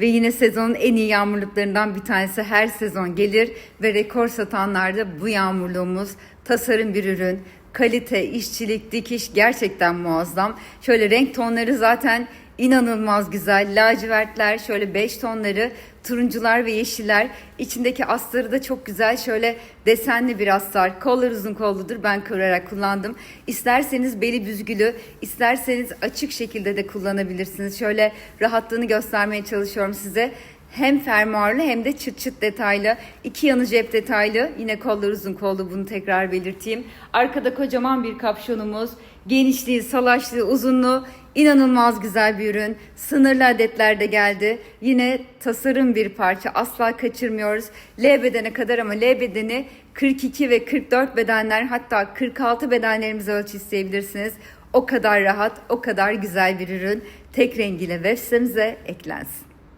ve yine sezonun en iyi yağmurluklarından bir tanesi her sezon gelir ve rekor satanlarda bu yağmurluğumuz tasarım bir ürün. Kalite, işçilik, dikiş gerçekten muazzam. Şöyle renk tonları zaten inanılmaz güzel. Lacivertler, şöyle 5 tonları, turuncular ve yeşiller. İçindeki astarı da çok güzel. Şöyle desenli bir astar. Kollar uzun kolludur. Ben kırarak kullandım. İsterseniz beli büzgülü, isterseniz açık şekilde de kullanabilirsiniz. Şöyle rahatlığını göstermeye çalışıyorum size. Hem fermuarlı hem de çıt çıt detaylı. İki yanı cep detaylı. Yine kollar uzun kollu bunu tekrar belirteyim. Arkada kocaman bir kapşonumuz. Genişliği, salaşlığı, uzunluğu inanılmaz güzel bir ürün. Sınırlı adetler de geldi. Yine tasarım bir parça. Asla kaçırmıyoruz. L bedene kadar ama L bedeni 42 ve 44 bedenler hatta 46 bedenlerimize ölçü isteyebilirsiniz. O kadar rahat, o kadar güzel bir ürün. Tek rengiyle web sitemize eklensin.